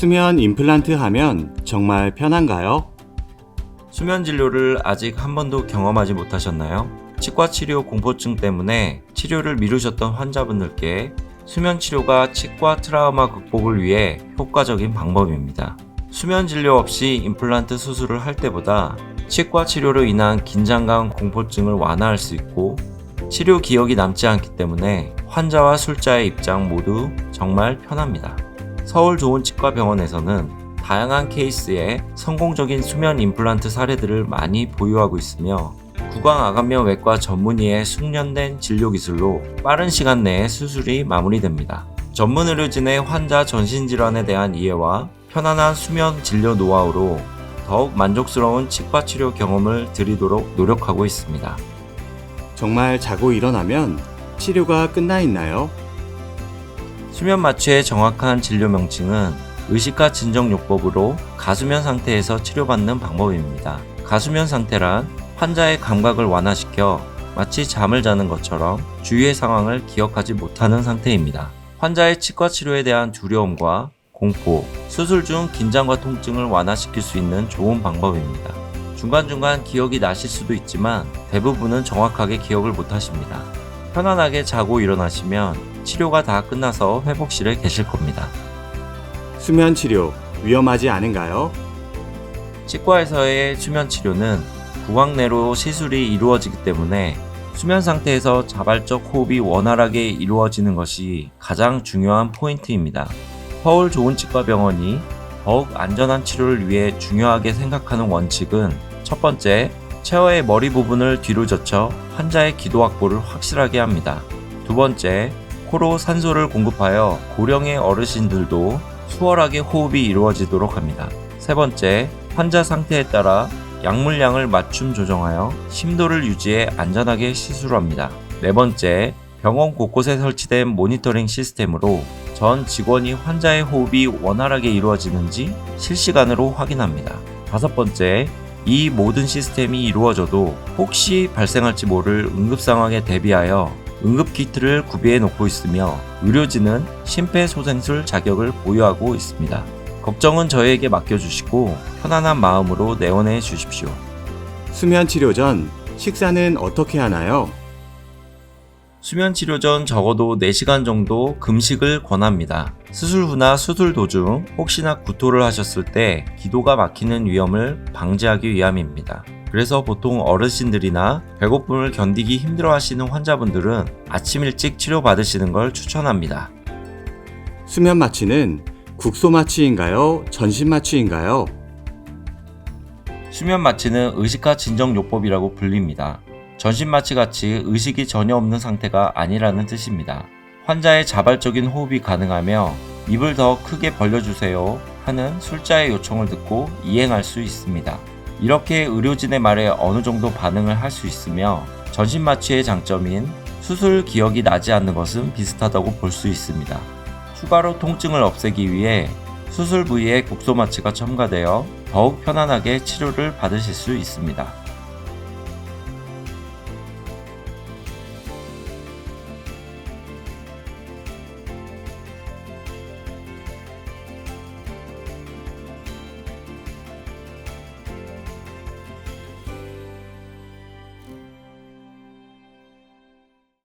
수면 임플란트 하면 정말 편한가요? 수면 진료를 아직 한 번도 경험하지 못하셨나요? 치과 치료 공포증 때문에 치료를 미루셨던 환자분들께 수면 치료가 치과 트라우마 극복을 위해 효과적인 방법입니다. 수면 진료 없이 임플란트 수술을 할 때보다 치과 치료로 인한 긴장감 공포증을 완화할 수 있고 치료 기억이 남지 않기 때문에 환자와 술자의 입장 모두 정말 편합니다. 서울 좋은 치과 병원에서는 다양한 케이스의 성공적인 수면 임플란트 사례들을 많이 보유하고 있으며 구강암암면 외과 전문의의 숙련된 진료 기술로 빠른 시간 내에 수술이 마무리됩니다. 전문 의료진의 환자 전신 질환에 대한 이해와 편안한 수면 진료 노하우로 더욱 만족스러운 치과 치료 경험을 드리도록 노력하고 있습니다. 정말 자고 일어나면 치료가 끝나 있나요? 수면 마취의 정확한 진료 명칭은 의식과 진정요법으로 가수면 상태에서 치료받는 방법입니다. 가수면 상태란 환자의 감각을 완화시켜 마치 잠을 자는 것처럼 주위의 상황을 기억하지 못하는 상태입니다. 환자의 치과 치료에 대한 두려움과 공포, 수술 중 긴장과 통증을 완화시킬 수 있는 좋은 방법입니다. 중간중간 기억이 나실 수도 있지만 대부분은 정확하게 기억을 못 하십니다. 편안하게 자고 일어나시면 치료가 다 끝나서 회복실에 계실 겁니다. 수면 치료 위험하지 않은가요? 치과에서의 수면 치료는 구강 내로 시술이 이루어지기 때문에 수면 상태에서 자발적 호흡이 원활하게 이루어지는 것이 가장 중요한 포인트입니다. 서울 좋은 치과 병원이 더욱 안전한 치료를 위해 중요하게 생각하는 원칙은 첫 번째, 체어의 머리 부분을 뒤로 젖혀 환자의 기도 확보를 확실하게 합니다. 두 번째, 코로 산소를 공급하여 고령의 어르신들도 수월하게 호흡이 이루어지도록 합니다. 세 번째, 환자 상태에 따라 약물량을 맞춤 조정하여 심도를 유지해 안전하게 시술합니다. 네 번째, 병원 곳곳에 설치된 모니터링 시스템으로 전 직원이 환자의 호흡이 원활하게 이루어지는지 실시간으로 확인합니다. 다섯 번째, 이 모든 시스템이 이루어져도 혹시 발생할지 모를 응급 상황에 대비하여 응급 키트를 구비해 놓고 있으며 의료진은 심폐소생술 자격을 보유하고 있습니다. 걱정은 저희에게 맡겨주시고 편안한 마음으로 내원해 주십시오. 수면 치료 전 식사는 어떻게 하나요? 수면 치료 전 적어도 4시간 정도 금식을 권합니다. 수술 후나 수술 도중 혹시나 구토를 하셨을 때 기도가 막히는 위험을 방지하기 위함입니다. 그래서 보통 어르신들이나 배고픔을 견디기 힘들어 하시는 환자분들은 아침 일찍 치료받으시는 걸 추천합니다. 수면 마취는 국소 마취인가요? 전신 마취인가요? 수면 마취는 의식화 진정요법이라고 불립니다. 전신 마취 같이 의식이 전혀 없는 상태가 아니라는 뜻입니다. 환자의 자발적인 호흡이 가능하며 입을 더 크게 벌려주세요 하는 술자의 요청을 듣고 이행할 수 있습니다. 이렇게 의료진의 말에 어느 정도 반응을 할 수 있으며 전신 마취의 장점인 수술 기억이 나지 않는 것은 비슷하다고 볼 수 있습니다. 추가로 통증을 없애기 위해 수술 부위에 국소 마취가 첨가되어 더욱 편안하게 치료를 받으실 수 있습니다.